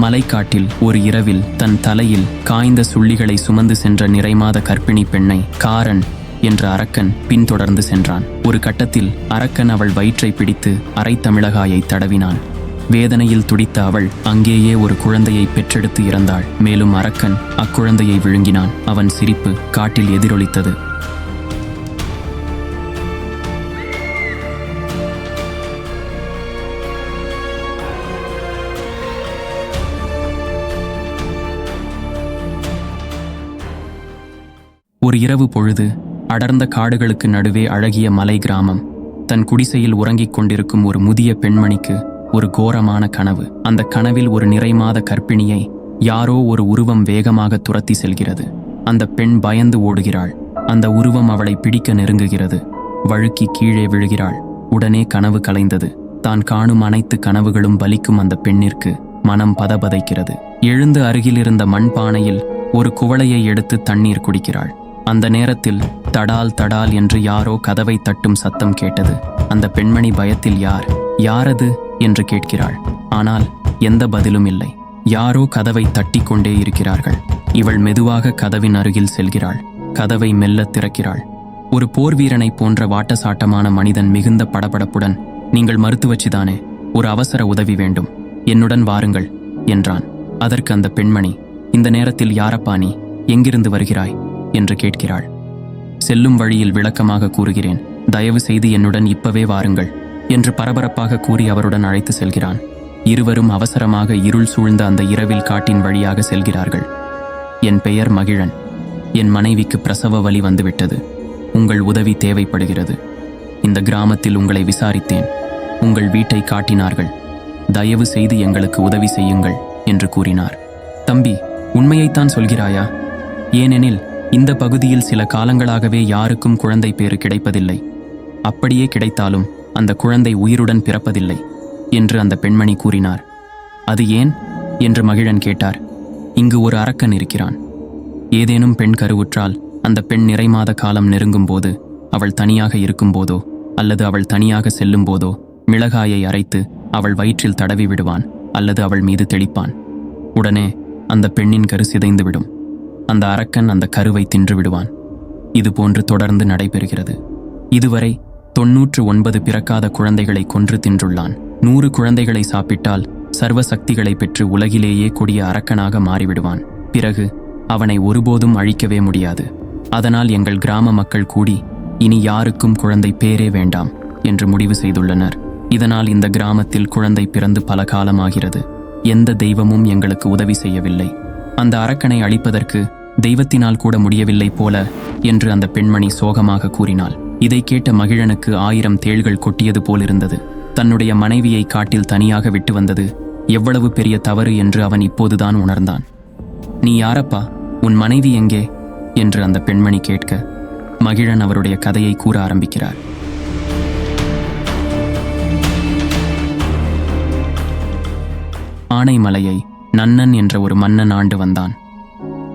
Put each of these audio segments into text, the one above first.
மலைக்காட்டில் ஒரு இரவில் தன் தலையில் காய்ந்த சுள்ளிகளை சுமந்து சென்ற நிறைமாத கர்ப்பிணி பெண்ணை காரன் என்ற அரக்கன் பின்தொடர்ந்து சென்றான். ஒரு கட்டத்தில் அரக்கன் அவள் வயிற்றை பிடித்து அரைத்தமிழகாயை தடவினான். வேதனையில் துடித்த அவள் அங்கேயே ஒரு குழந்தையை பெற்றெடுத்து இறந்தாள். மேலும் அரக்கன் அக்குழந்தையை விழுங்கினான். அவன் சிரிப்பு காட்டில் எதிரொலித்தது. ஒரு இரவு பொழுது அடர்ந்த காடுகளுக்கு நடுவே அழகிய மலை கிராமம். தன் குடிசையில் உறங்கிக் கொண்டிருக்கும் ஒரு முதிய பெண்மணிக்கு ஒரு கோரமான கனவு. அந்த கனவில் ஒரு நிறைமாத கர்ப்பிணியை யாரோ ஒரு உருவம் வேகமாக துரத்தி செல்கிறது. அந்த பெண் பயந்து ஓடுகிறாள். அந்த உருவம் அவளை பிடிக்க நெருங்குகிறது. வழுக்கி கீழே விழுகிறாள். உடனே கனவு கலைந்தது. தான் காணும் அனைத்து கனவுகளும் பலிக்கும் அந்த பெண்ணிற்கு மனம் பதபதைக்கிறது. எழுந்து அருகிலிருந்த மண்பானையில் ஒரு குவளையை எடுத்து தண்ணீர் குடிக்கிறாள். அந்த நேரத்தில் தடால் தடால் என்று யாரோ கதவை தட்டும் சத்தம் கேட்டது. அந்த பெண்மணி பயத்தில் யார் யாரது என்று கேட்கிறாள். ஆனால் எந்த பதிலும் இல்லை. யாரோ கதவை தட்டிக் கொண்டே இருக்கிறார்கள். இவள் மெதுவாக கதவின் அருகில் செல்கிறாள். கதவை மெல்ல திறக்கிறாள். ஒரு போர்வீரனைப் போன்ற வாட்டசாட்டமான மனிதன் மிகுந்த படபடப்புடன் நீங்கள் மருத்துவச்சிதானே ஒரு அவசர உதவி வேண்டும். என்னுடன் வாருங்கள் என்றான். அதற்கு அந்த பெண்மணி இந்த நேரத்தில் யாரப்பா நீ? எங்கிருந்து வருகிறாய்? என்று கேட்கிறாள். செல்லும் வழியில் விளக்கமாக கூறுகிறேன். தயவு செய்து என்னுடன் இப்பவே வாருங்கள் என்று பரபரப்பாக கூறி அவருடன் அழைத்து செல்கிறான். இருவரும் அவசரமாக இருள் சூழ்ந்த அந்த இரவில் காட்டின் வழியாக செல்கிறார்கள். என் பெயர் மகிழன். என் மனைவிக்கு பிரசவ வலி வந்துவிட்டது. உங்கள் உதவி தேவைப்படுகிறது. இந்த கிராமத்தில் உங்களை விசாரித்தேன். உங்கள் வீட்டை காட்டினார்கள். தயவு செய்து எங்களுக்கு உதவி செய்யுங்கள் என்று கூறினார். தம்பி உண்மையைத்தான் சொல்கிறாயா? ஏனெனில் இந்த பகுதியில் சில காலங்களாகவே யாருக்கும் குழந்தை பேறு கிடைப்பதில்லை. அப்படியே கிடைத்தாலும் அந்த குழந்தை உயிருடன் பிறப்பதில்லை என்று அந்த பெண்மணி கூறினார். அது ஏன்? என்று மகிழன் கேட்டார். இங்கு ஒரு அரக்கன் இருக்கிறான். ஏதேனும் பெண் கருவுற்றால் அந்த பெண் நிறைமாத காலம் நெருங்கும் போது அவள் தனியாக இருக்கும்போதோ அல்லது அவள் தனியாக செல்லும் போதோ மிளகாயை அரைத்து அவள் வயிற்றில் தடவி விடுவான் அல்லது அவள் மீது தெளிப்பான். உடனே அந்த பெண்ணின் கரு சிதைந்துவிடும். அந்த அரக்கன் அந்த கருவை தின்று விடுவான். இது போன்று தொடர்ந்து நடைபெறுகிறது. இதுவரை தொன்னூற்று ஒன்பது பிறக்காத குழந்தைகளை கொன்று தின்றுள்ளான். நூறு குழந்தைகளை சாப்பிட்டால் சர்வ சக்திகளை பெற்று உலகிலேயே கொடிய அரக்கனாக மாறிவிடுவான். பிறகு அவனை ஒருபோதும் அழிக்கவே முடியாது. அதனால் எங்கள் கிராம மக்கள் கூடி இனி யாருக்கும் குழந்தை பேரே வேண்டாம் என்று முடிவு செய்துள்ளனர். இதனால் இந்த கிராமத்தில் குழந்தை பிறந்து பல காலமாகிறது. எந்த தெய்வமும் எங்களுக்கு உதவி செய்யவில்லை. அந்த அரக்கனை அழிப்பதற்கு தெய்வத்தினால் கூட முடியவில்லை போல என்று அந்த பெண்மணி சோகமாக கூறினாள். இதை கேட்ட மகிழனுக்கு ஆயிரம் தேள்கள் கொட்டியது போலிருந்தது. தன்னுடைய மனைவியை காட்டில் தனியாக விட்டு வந்தது எவ்வளவு பெரிய தவறு என்று அவன் இப்போதுதான் உணர்ந்தான். நீ யாரப்பா? உன் மனைவி எங்கே? என்று அந்த பெண்மணி கேட்க மகிழன் அவருடைய கதையை கூற ஆரம்பிக்கிறார். ஆனைமலையை நன்னன் என்ற ஒரு மன்னன் ஆண்டு வந்தான்.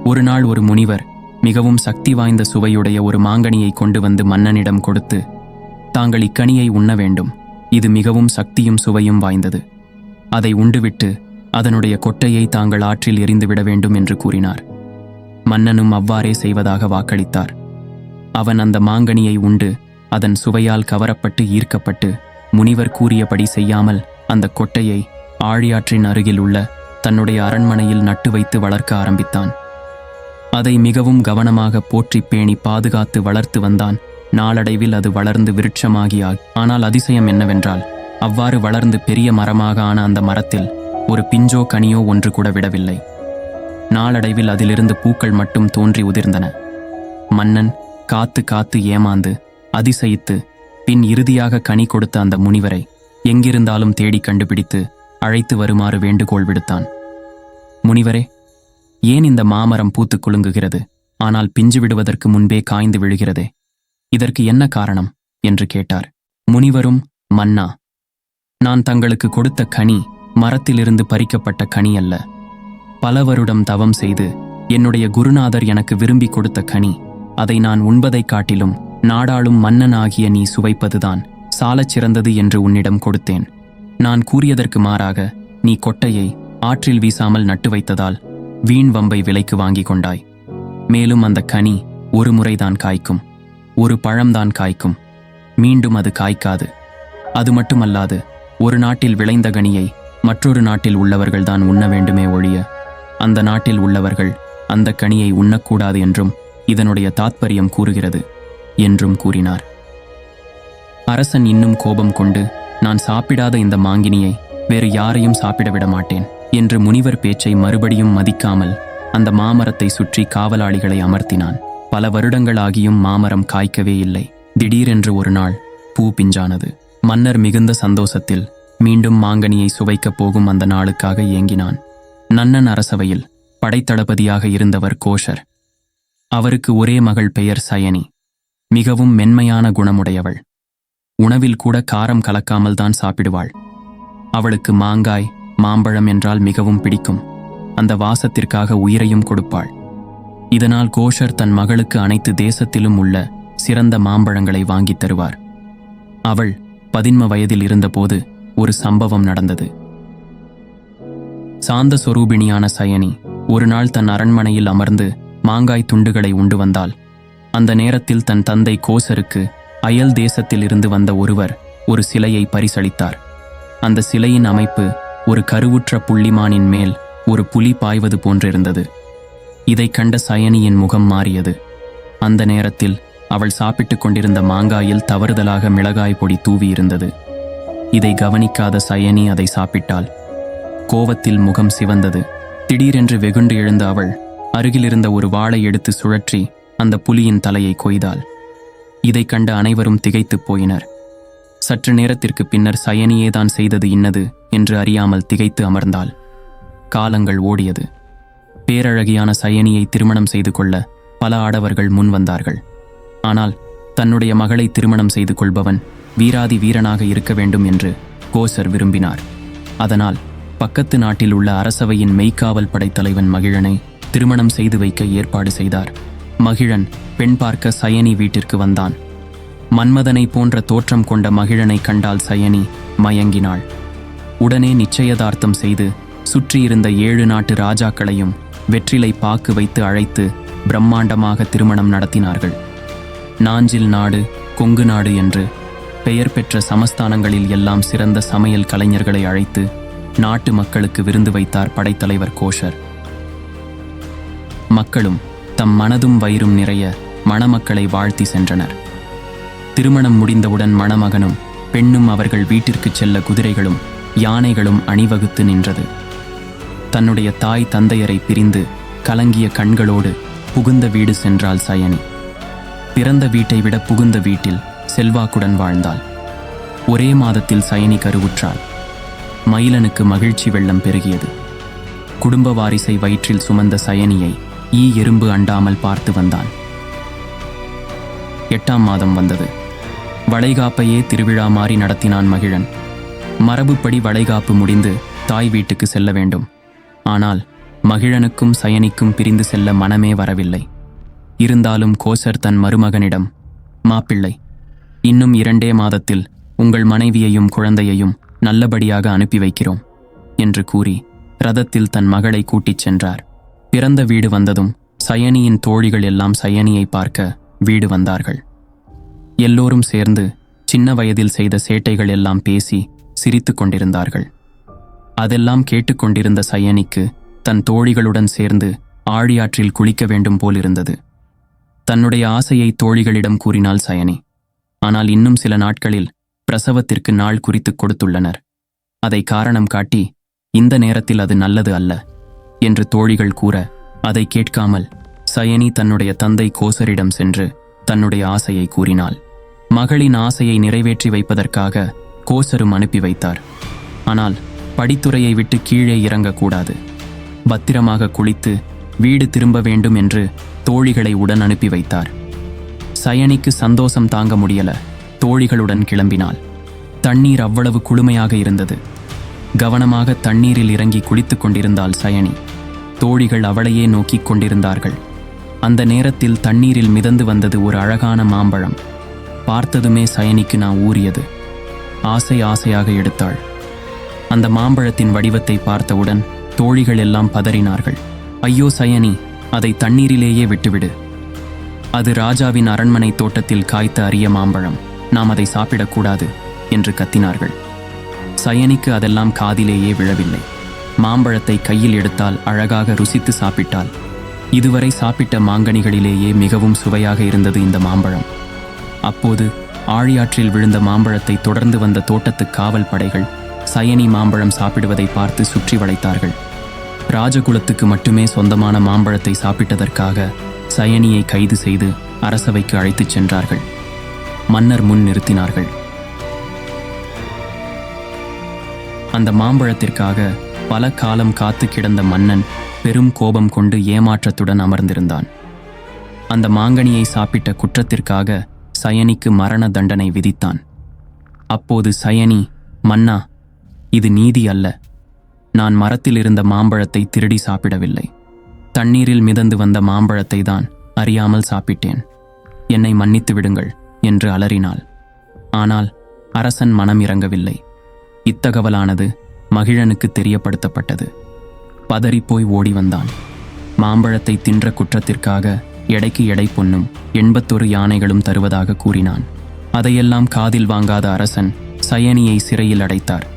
ஒரு நாள் ஒரு முனிவர் மிகவும் சக்தி வாய்ந்த சுவையுடைய ஒரு மாங்கனியை கொண்டு வந்து மன்னனிடம் கொடுத்து தாங்கள் இக்கனியை உண்ண வேண்டும். இது மிகவும் சக்தியும் சுவையும் வாய்ந்தது. அதை உண்டுவிட்டு அதனுடைய கொட்டையை தாங்கள் ஆற்றில் எறிந்துவிட வேண்டும் என்று கூறினார். மன்னனும் அவ்வாறே செய்வதாக வாக்களித்தார். அவன் அந்த மாங்கனியை உண்டு அதன் சுவையால் கவரப்பட்டு ஈர்க்கப்பட்டு முனிவர் கூறியபடி செய்யாமல் அந்த கொட்டையை ஆழியாற்றின் அருகில் உள்ள தன்னுடைய அரண்மனையில் நட்டு வைத்து வளர்க்க ஆரம்பித்தான். அதை மிகவும் கவனமாக போற்றி பேணி பாதுகாத்து வளர்த்து வந்தான். நாளடைவில் அது வளர்ந்து விருட்சமாகியா ஆனால் அதிசயம் என்னவென்றால் அவ்வாறு வளர்ந்து பெரிய மரமாக ஆன அந்த மரத்தில் ஒரு பிஞ்சோ கனியோ ஒன்று கூட விடவில்லை. நாளடைவில் அதிலிருந்து பூக்கள் மட்டும் தோன்றி உதிர்ந்தன. மன்னன் காத்து காத்து ஏமாந்து அதிசயித்து பின் இறுதியாக கனி கொடுத்த அந்த முனிவரை எங்கிருந்தாலும் தேடி கண்டுபிடித்து அழைத்து வருமாறு வேண்டுகோள் விடுத்தான். முனிவரே ஏன் இந்த மாமரம் பூத்துக் குலுங்குகிறது? ஆனால் பிஞ்சு விடுவதற்கு முன்பே காய்ந்து விழுகிறதே. இதற்கு என்ன காரணம்? என்று கேட்டார். முனிவரும் மன்னா. நான் தங்களுக்கு கொடுத்த கனி மரத்திலிருந்து பறிக்கப்பட்ட கனி அல்ல. பல வருடம் தவம் செய்து என்னுடைய குருநாதர் எனக்கு விரும்பி கொடுத்த கனி. அதை நான் உண்பதைக் காட்டிலும் நாடாளும் மன்னனாகிய நீ சுவைப்பதுதான் சாலச் சிறந்தது என்று உன்னிடம் கொடுத்தேன். நான் கூறியதற்கு மாறாக நீ கொட்டையை ஆற்றில் வீசாமல் நட்டு வைத்ததால் வீண் வம்பை விலைக்கு வாங்கிக் கொண்டாய். மேலும் அந்த கனி ஒரு முறைதான் காய்க்கும் ஒரு பழம்தான் காய்க்கும். மீண்டும் அது காய்க்காது. அது மட்டுமல்லாது ஒரு நாட்டில் விளைந்த கனியை மற்றொரு நாட்டில் உள்ளவர்கள்தான் உண்ண வேண்டுமே ஒழிய அந்த நாட்டில் உள்ளவர்கள் அந்த கனியை உண்ணக்கூடாது என்றும் இதனுடைய தாத்பரியம் கூறுகிறது என்றும் கூறினார். அரசன் இன்னும் கோபம் கொண்டு நான் சாப்பிடாத இந்த மாங்கினியை வேறு யாரையும் சாப்பிட விட மாட்டேன் என்று முனிவர் பேச்சை மறுபடியும் மதிக்காமல் அந்த மாமரத்தை சுற்றி காவலாளிகளை அமர்த்தினான். பல வருடங்களாகியும் மாமரம் காய்க்கவே இல்லை. திடீரென்று ஒரு நாள் பூ பிஞ்சானது. மன்னர் மிகுந்த சந்தோஷத்தில் மீண்டும் மாங்கனியை சுவைக்கப் போகும் அந்த நாளுக்காக ஏங்கினான். நன்னன் அரசவையில் படைத்தளபதியாக இருந்தவர் கோஷர். அவருக்கு ஒரே மகள் பெயர் சயனி. மிகவும் மென்மையான குணமுடையவள். உணவில் கூட காரம் கலக்காமல் தான் சாப்பிடுவாள். அவளுக்கு மாங்காய் மாம்பழம் என்றால் மிகவும் பிடிக்கும். அந்த வாசத்திற்காக உயிரையும் கொடுப்பாள். இதனால் கோஷர் தன் மகளுக்கு அனைத்து தேசத்திலும் உள்ள சிறந்த மாம்பழங்களை வாங்கித் தருவார். அவள் பதின்ம வயதில் இருந்தபோது ஒரு சம்பவம் நடந்தது. சாந்த சொரூபிணியான சயனி ஒரு நாள் தன் அரண்மனையில் அமர்ந்து மாங்காய் துண்டுகளை உண்டு வந்தாள். அந்த நேரத்தில் தன் தந்தை கோசருக்கு அயல் தேசத்தில் இருந்து வந்த ஒருவர் ஒரு சிலையை பரிசளித்தார். அந்த சிலையின் அமைப்பு ஒரு கருவுற்ற புள்ளிமானின் மேல் ஒரு புலி பாய்வது போன்றிருந்தது. இதைக் கண்ட சயனியின் முகம் மாறியது. அந்த நேரத்தில் அவள் சாப்பிட்டுக் கொண்டிருந்த மாங்காயில் தவறுதலாக மிளகாய் பொடி தூவியிருந்தது. இதை கவனிக்காத சயனி அதை சாப்பிட்டாள். கோவத்தில் முகம் சிவந்தது. திடீரென்று வெகுண்டு எழுந்த அவள் அருகிலிருந்த ஒரு வாளை எடுத்து சுழற்றி அந்த புலியின் தலையை கொய்தாள். இதைக் கண்ட அனைவரும் திகைத்துப் போயினர். சற்று நேரத்திற்கு பின்னர் சயனியேதான் செய்தது இன்னது. என்று அறியாமல் திகைத்து அமர்ந்தாள். காலங்கள் ஓடியது. பேரழகியான சயனியை திருமணம் செய்து கொள்ள பல ஆடவர்கள் முன் வந்தார்கள். ஆனால் தன்னுடைய மகளை திருமணம் செய்து கொள்பவன் வீராதி வீரனாக இருக்க வேண்டும் என்று கோசர் விரும்பினார். அதனால் பக்கத்து நாட்டில் உள்ள அரசவையின் மெய்க்காவல் படைத்தலைவன் மகிழனை திருமணம் செய்து வைக்க ஏற்பாடு செய்தார். மகிழன் பெண் பார்க்க சயனி வீட்டிற்கு வந்தான். மன்மதனை போன்ற தோற்றம் கொண்ட மகிழனை கண்டால் சயனி மயங்கினாள். உடனே நிச்சயதார்த்தம் செய்து சுற்றியிருந்த ஏழு நாட்டு ராஜாக்களையும் வெற்றிலை பாக்கு வைத்து அழைத்து பிரம்மாண்டமாக திருமணம் நடத்தினார்கள். நாஞ்சில் நாடு கொங்கு நாடு என்று பெயர் பெற்ற சமஸ்தானங்களில் எல்லாம் சிறந்த சமையல் கலைஞர்களை அழைத்து நாட்டு மக்களுக்கு விருந்து வைத்தார் படைத்தலைவர் கோஷர். மக்களும் தம் மனதும் வயிறும் நிறைய மணமக்களை வாழ்த்தி சென்றனர். திருமணம் முடிந்தவுடன் மணமகனும் பெண்ணும் அவர்கள் வீட்டிற்குச் செல்ல குதிரைகளும் யானைகளும் அணிவகுத்து நின்றது. தன்னுடைய தாய் தந்தையரை பிரிந்து கலங்கிய கண்களோடு புகுந்த வீடு சென்றாள் சயனி. பிறந்த வீட்டை விட புகுந்த வீட்டில் செல்வாக்குடன் வாழ்ந்தாள். ஒரே மாதத்தில் சயனி கருவுற்றாள். மயிலனுக்கு மகிழ்ச்சி வெள்ளம் பெருகியது. குடும்ப வாரிசை வயிற்றில் சுமந்த சயனியை ஈ எறும்பு அண்டாமல் பார்த்து வந்தான். எட்டாம் மாதம் வந்தது. வளைகாப்பையே திருவிழா மாறி நடத்தினான் மகிழன். மரபுப்படி வளைகாப்பு முடிந்து தாய் வீட்டுக்கு செல்ல வேண்டும். ஆனால் மகிழனுக்கும் சயனிக்கும் பிரிந்து செல்ல மனமே வரவில்லை. இருந்தாலும் கோசர் தன் மருமகனிடம் மாப்பிள்ளை இன்னும் இரண்டே மாதத்தில் உங்கள் மனைவியையும் குழந்தையையும் நல்லபடியாக அனுப்பி வைக்கிறோம் என்று கூறி ரதத்தில் தன் மகளை கூட்டிச் சென்றார். பிறந்த வீடு வந்ததும் சயனியின் தோழிகள் எல்லாம் சயனியை பார்க்க வீடு வந்தார்கள். எல்லோரும் சேர்ந்து சின்ன வயதில் செய்த சேட்டைகள் எல்லாம் பேசி சிரித்துக் கொண்டிருந்தார்கள். அதெல்லாம் கேட்டுக்கொண்டிருந்த சயனிக்கு தன் தோழிகளுடன் சேர்ந்து ஆழியாற்றில் குளிக்க வேண்டும் போலிருந்தது. தன்னுடைய ஆசையை தோழிகளிடம் கூறினாள் சயனி. ஆனால் இன்னும் சில நாட்களில் பிரசவத்திற்கு நாள் குறித்துக் கொடுத்துள்ளனர். அதை காரணம் காட்டி இந்த நேரத்தில் அது நல்லது அல்ல என்று தோழிகள் கூற அதை கேட்காமல் சயனி தன்னுடைய தந்தை கோசரிடம் சென்று தன்னுடைய ஆசையை கூறினாள். மகளின் ஆசையை நிறைவேற்றி வைப்பதற்காக கோசரும் அனுப்பி வைத்தார். ஆனால் படித்துறையை விட்டு கீழே இறங்கக்கூடாது. பத்திரமாக குளித்து வீடு திரும்ப வேண்டும் என்று தோழிகளை உடன் அனுப்பி வைத்தார். சயனிக்கு சந்தோஷம் தாங்க முடியல. தோழிகளுடன் கிளம்பினாள். தண்ணீர் அவ்வளவு குளுமையாக இருந்தது. கவனமாக தண்ணீரில் இறங்கி குளித்து கொண்டிருந்தாள் சயனி. தோழிகள் அவளையே நோக்கிக் கொண்டிருந்தார்கள். அந்த நேரத்தில் தண்ணீரில் மிதந்து வந்தது ஒரு அழகான மாம்பழம். பார்த்ததுமே சயனிக்கு நான் ஊறியது. ஆசை ஆசையாக எடுத்தாள். அந்த மாம்பழத்தின் வடிவத்தை பார்த்தவுடன் தோழிகள் எல்லாம் பதறினார்கள். ஐயோ சயனி அதை தண்ணீரிலேயே விட்டுவிடு. அது ராஜாவின் அரண்மனை தோட்டத்தில் காய்த்த அரிய மாம்பழம். நாம் அதை சாப்பிடக்கூடாது என்று கத்தினார்கள். சயனிக்கு அதெல்லாம் காதிலேயே விழவில்லை. மாம்பழத்தை கையில் எடுத்தால் அழகாக ருசித்து சாப்பிட்டாள். இதுவரை சாப்பிட்ட மாங்கனிகளிலேயே மிகவும் சுவையாக இருந்தது இந்த மாம்பழம். அப்போது ஆழியாற்றில் விழுந்த மாம்பழத்தை தொடர்ந்து வந்த தோட்டத்து காவல் படைகள் சயனி மாம்பழம் சாப்பிடுவதை பார்த்து சுற்றி வளைத்தார்கள். ராஜகுலத்துக்கு மட்டுமே சொந்தமான மாம்பழத்தை சாப்பிட்டதற்காக சயனியை கைது செய்து அரசவைக்கு அழைத்துச் சென்றார்கள். மன்னர் முன் நிறுத்தினார்கள். அந்த மாம்பழத்திற்காக பல காலம் காத்து கிடந்த மன்னன் பெரும் கோபம் கொண்டு ஏமாற்றத்துடன் அமர்ந்திருந்தான். அந்த மாங்கனியை சாப்பிட்ட குற்றத்திற்காக சயனிக்கு மரண தண்டனை விதித்தான். அப்போது சயனி மன்னா இது நீதி அல்ல. நான் மரத்தில் இருந்த மாம்பழத்தை திருடி சாப்பிடவில்லை. தண்ணீரில் மிதந்து வந்த மாம்பழத்தை தான் அறியாமல் சாப்பிட்டேன். என்னை மன்னித்து விடுங்கள் என்று அலறினாள். ஆனால் அரசன் மனம் இறங்கவில்லை. இத்தகவலானது மகிழனுக்கு தெரியப்படுத்தப்பட்டது. பதறிப்போய் ஓடி வந்தான். மாம்பழத்தை தின்ற குற்றத்திற்காக எடைக்கு எடை பொன்னும் எண்பத்தொரு யானைகளும் தருவதாக கூறினான். அதையெல்லாம் காதில் வாங்காத அரசன் சயனியை சிறையில் அடைத்தார்.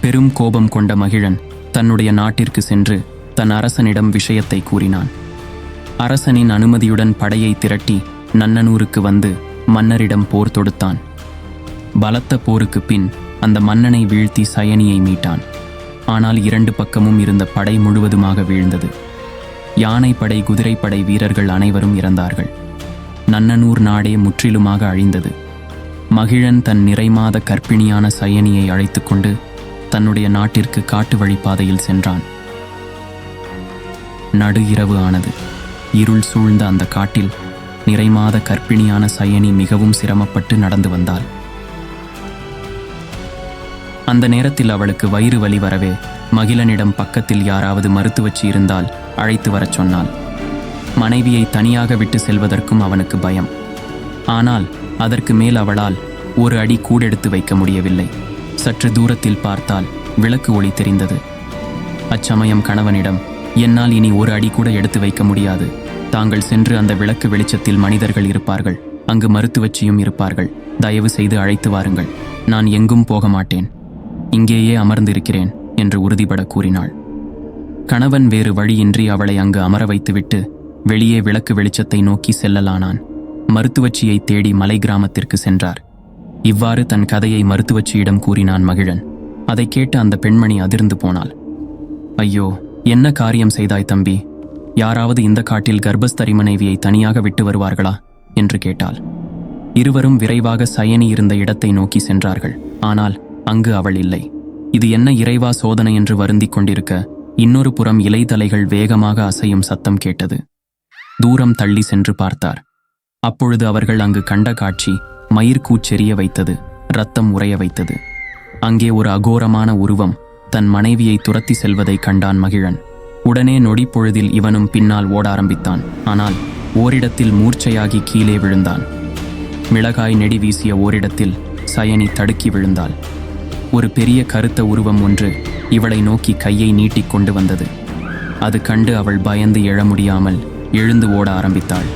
பெரும் கோபம் கொண்ட மகிழன் தன்னுடைய நாட்டிற்கு சென்று தன் அரசனிடம் விஷயத்தை கூறினான். அரசனின் அனுமதியுடன் படையை திரட்டி நன்னனூருக்கு வந்து மன்னரிடம் போர் தொடுத்தான். பலத்த போருக்கு பின் அந்த மன்னனை வீழ்த்தி சயனியை மீட்டான். ஆனால் இரண்டு பக்கமும் இருந்த படை முழுவதுமாக வீழ்ந்தது. யானைப்படை குதிரைப்படை வீரர்கள் அனைவரும் இறந்தார்கள். நன்னனூர் நாடே முற்றிலுமாக அழிந்தது. மகிழன் தன் நிறைமாத கர்ப்பிணியான சயனியை அழைத்து கொண்டு தன்னுடைய நாட்டிற்கு காட்டு வழிப்பாதையில் சென்றான். நடு இரவு ஆனது. இருள் சூழ்ந்த அந்த காட்டில் நிறைமாத கர்ப்பிணியான சயனி மிகவும் சிரமப்பட்டு நடந்து வந்தாள். அந்த நேரத்தில் அவளுக்கு வயிறு வலி வரவே மகிழனிடம் பக்கத்தில் யாராவது மருத்துவச்சி இருந்தால் அழைத்து வரச் சொன்னாள். மனைவியை தனியாக விட்டு செல்வதற்கும் அவனுக்கு பயம். ஆனால் அதற்கு மேல் அவளால் ஒரு அடி கூடெடுத்து வைக்க முடியவில்லை. சற்று தூரத்தில் பார்த்தால் விளக்கு ஒளி தெரிந்தது. அச்சமயம் கணவனிடம் என்னால் இனி ஒரு அடி கூட எடுத்து வைக்க முடியாது. தாங்கள் சென்று அந்த விளக்கு வெளிச்சத்தில் மனிதர்கள் இருப்பார்கள். அங்கு மருத்துவச்சியும் இருப்பார்கள். தயவு செய்து அழைத்து வாருங்கள். நான் எங்கும் போக மாட்டேன். இங்கேயே அமர்ந்திருக்கிறேன். என்று உறுதிபட கூறினாள். கணவன் வேறு வழியின்றி அவளை அங்கு அமர வைத்துவிட்டு வெளியே விளக்கு வெளிச்சத்தை நோக்கி செல்லலானான். மருத்துவச்சியை தேடி மலை கிராமத்திற்கு சென்றார். இவ்வாறு தன் கதையை மருத்துவச்சியிடம் கூறினான் மகிழன். அதை கேட்டு அந்த பெண்மணி அதிர்ந்து போனாள். ஐயோ என்ன காரியம் செய்தாய் தம்பி? யாராவது இந்த காட்டில் கர்ப்பஸ்தரி மனைவியை தனியாக விட்டு வருவார்களா? என்று கேட்டாள். இருவரும் விரைவாக சயனி இருந்த இடத்தை நோக்கி சென்றார்கள். ஆனால் அங்கு அவள் இல்லை. இது என்ன இறைவா சோதனை என்று வருந்திக் கொண்டிருக்க இன்னொரு புறம் இலைதலைகள் வேகமாக அசையும் சத்தம் கேட்டது. தூரம் தள்ளி சென்று பார்த்தார். அப்பொழுது அவர்கள் அங்கு கண்ட காட்சி மயிர்கூச்செறிய வைத்தது ரத்தம் உறைய வைத்தது. அங்கே ஒரு அகோரமான உருவம் தன் மனைவியை துரத்தி செல்வதை கண்டான் மகிழன். உடனே நொடிப்பொழுதில் இவனும் பின்னால் ஓட ஆரம்பித்தான். ஆனால் ஓரிடத்தில் மூர்ச்சையாகி கீழே விழுந்தான். மிளகாய் நெடி வீசிய ஓரிடத்தில் சயனி தடுக்கி விழுந்தாள். ஒரு பெரிய கருத்த உருவம் ஒன்று இவளை நோக்கி கையை நீட்டிக் கொண்டு வந்தது. அது கண்டு அவள் பயந்து எழ முடியாமல் எழுந்து ஓட ஆரம்பித்தாள்.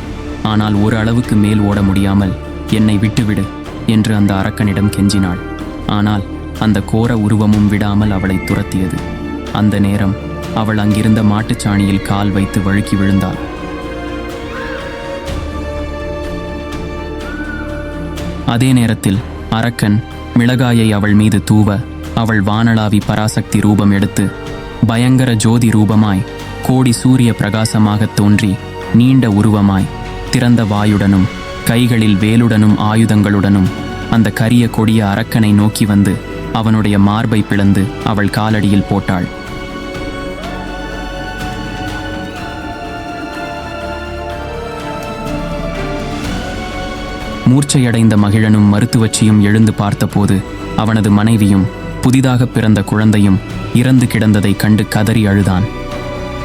ஆனால் ஒரு அளவுக்கு மேல் ஓட முடியாமல் என்னை விட்டுவிடு என்று அந்த அரக்கனிடம் கெஞ்சினாள். ஆனால் அந்த கோர உருவமும் விடாமல் அவளை துரத்தியது. அந்த நேரம் அவள் அங்கிருந்த மாட்டுச்சாணியில் கால் வைத்து வழுக்கி விழுந்தாள். அதே நேரத்தில் அரக்கன் மிளகாயை அவள் மீது தூவ அவள் வானளாவி பராசக்தி ரூபம் எடுத்து பயங்கர ஜோதி ரூபமாய் கோடி சூரிய பிரகாசமாகத் தோன்றி நீண்ட உருவமாய் திறந்த வாயுடனும் கைகளில் வேலுடனும் ஆயுதங்களுடனும் அந்த கரிய கொடிய அரக்கனை நோக்கி வந்து அவனுடைய மார்பை பிளந்து அவள் காலடியில் போட்டாள். மூர்ச்சையடைந்த மகிழனும் மருத்துவச்சியும் எழுந்து பார்த்தபோது அவனது மனைவியும் புதிதாக பிறந்த குழந்தையும் இறந்து கிடந்ததைக் கண்டு கதறி அழுதான்.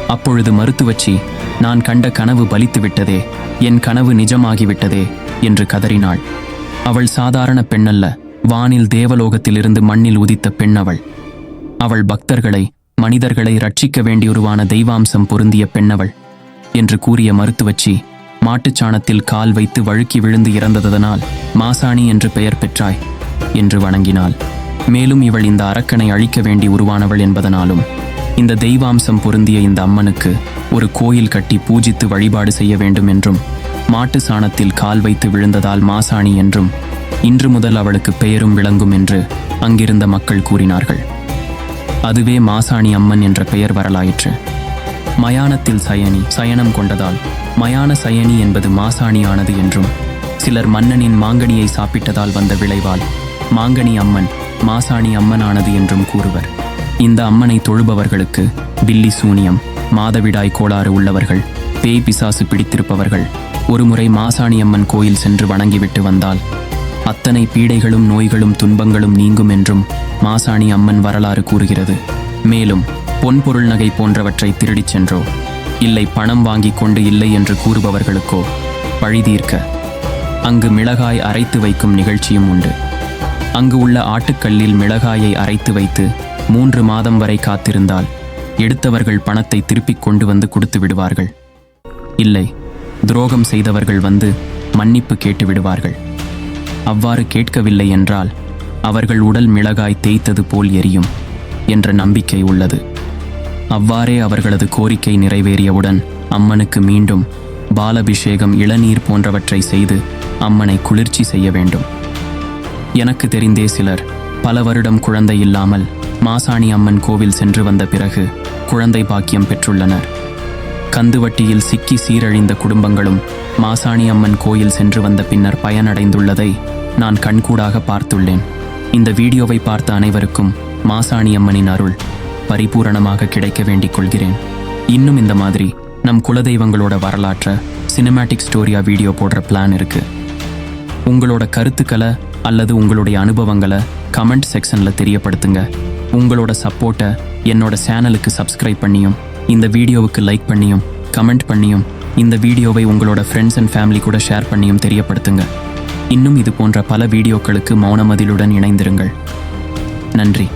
அப்பொழுது மருத்துவச்சி நான் கண்ட கனவு பலித்து விட்டதே என் கனவு நிஜமாகிவிட்டதே என்று கதறினாள். அவள் சாதாரண பெண்ணல்ல வானில் தேவலோகத்திலிருந்து மண்ணில் உதித்த பெண் அவள் அவள் பக்தர்களை மனிதர்களை ரட்சிக்க வேண்டியுருவான தெய்வாம்சம் பொருந்திய பெண்ணவள் என்று கூறிய மருத்துவச்சி மாட்டுச் சாணத்தில் கால் வைத்து வழுக்கி விழுந்து இறந்ததனால் மாசாணி என்று பெயர் பெற்றாய் என்று வணங்கினாள். மேலும் இவள் இந்த அரக்கனை அழிக்க வேண்டி உருவானவள் என்பதனாலும் இந்த தெய்வாம்சம் பொருந்திய இந்த அம்மனுக்கு ஒரு கோயில் கட்டி பூஜித்து வழிபாடு செய்ய வேண்டும் என்றும் மாட்டு சாணத்தில் கால் வைத்து விழுந்ததால் மாசாணி என்றும் இன்று முதல் அவளுக்கு பெயரும் விளங்கும் என்று அங்கிருந்த மக்கள் கூறினார்கள். அதுவே மாசாணி அம்மன் என்ற பெயர் வரலாயிற்று. மயானத்தில் சயனி சயனம் கொண்டதால். மயான சயனி என்பது மாசாணியானது என்றும் சிலர் மன்னனின் மாங்கனியை சாப்பிட்டதால் வந்த விளைவால். மாங்கனி அம்மன் மாசாணி அம்மனானது என்றும் கூறுவர். இந்த அம்மனை தொழுபவர்களுக்கு பில்லி சூனியம் மாதவிடாய் கோளாறு உள்ளவர்கள் பேய் பிசாசு பிடித்திருப்பவர்கள் ஒருமுறை மாசாணி அம்மன் கோயில் சென்று வணங்கிவிட்டு வந்தால் அத்தனை பீடைகளும் நோய்களும் துன்பங்களும் நீங்கும் என்றும் மாசாணி அம்மன் வரலாறு கூறுகிறது. மேலும் பொன்பொருள் நகை போன்றவற்றை திருடிச் சென்றோ? இல்லை பணம் வாங்கிக் கொண்டு இல்லை என்று கூறுபவர்களுக்கோ? பழிதீர்க்க அங்கு மிளகாய் அரைத்து வைக்கும் நிகழ்ச்சியும் உண்டு. அங்கு உள்ள ஆட்டுக்கல்லில் மிளகாயை அரைத்து வைத்து மூன்று மாதம் வரை காத்திருந்தால் எடுத்தவர்கள் பணத்தை திருப்பிக் கொண்டு வந்து கொடுத்து விடுவார்கள். இல்லை துரோகம் செய்தவர்கள் வந்து மன்னிப்பு கேட்டு விடுவார்கள். அவ்வாறு கேட்கவில்லை என்றால் அவர்கள் உடல் மிளகாய் தேய்த்தது போல் எரியும் என்ற நம்பிக்கை உள்ளது. அவ்வாறே அவர்களது கோரிக்கை நிறைவேறியவுடன் அம்மனுக்கு மீண்டும் பாலபிஷேகம் இளநீர் போன்றவற்றை செய்து அம்மனை குளிர்ச்சி செய்ய வேண்டும். எனக்கு தெரிந்தே சிலர் பல வருடம் குழந்தை இல்லாமல் மாசாணி அம்மன் கோவில் சென்று வந்த பிறகு குழந்தை பாக்கியம் பெற்றுள்ளனர். கந்துவட்டியில் சிக்கி சீரழிந்த குடும்பங்களும் மாசாணி அம்மன் கோயில் சென்று வந்த பின்னர் பயனடைந்துள்ளதை நான் கண்கூடாக பார்த்துள்ளேன். இந்த வீடியோவை பார்த்த அனைவருக்கும் மாசாணி அம்மனின் அருள். பரிபூரணமாக கிடைக்க வேண்டிக் கொள்கிறேன். இன்னும் இந்த மாதிரி நம் குலதெய்வங்களோட வரலாற்றை சினிமேட்டிக் ஸ்டோரியா வீடியோ போடுற பிளான் இருக்கு. உங்களோட கருத்துக்களை அல்லது உங்களுடைய அனுபவங்களை கமெண்ட் செக்ஷனில் தெரியப்படுத்துங்க. உங்களோட சப்போர்ட்டை என்னோட சேனலுக்கு சப்ஸ்கிரைப் பண்ணியும் இந்த வீடியோவுக்கு லைக் பண்ணியும் கமெண்ட் பண்ணியும் இந்த வீடியோவை உங்களோட ஃப்ரெண்ட்ஸ் அண்ட் ஃபேமிலி கூட ஷேர் பண்ணியும் தெரியப்படுத்துங்க. இன்னும் இது போன்ற பல வீடியோக்களுக்கு மௌனமதிலுடன் இணைந்திருங்கள். நன்றி.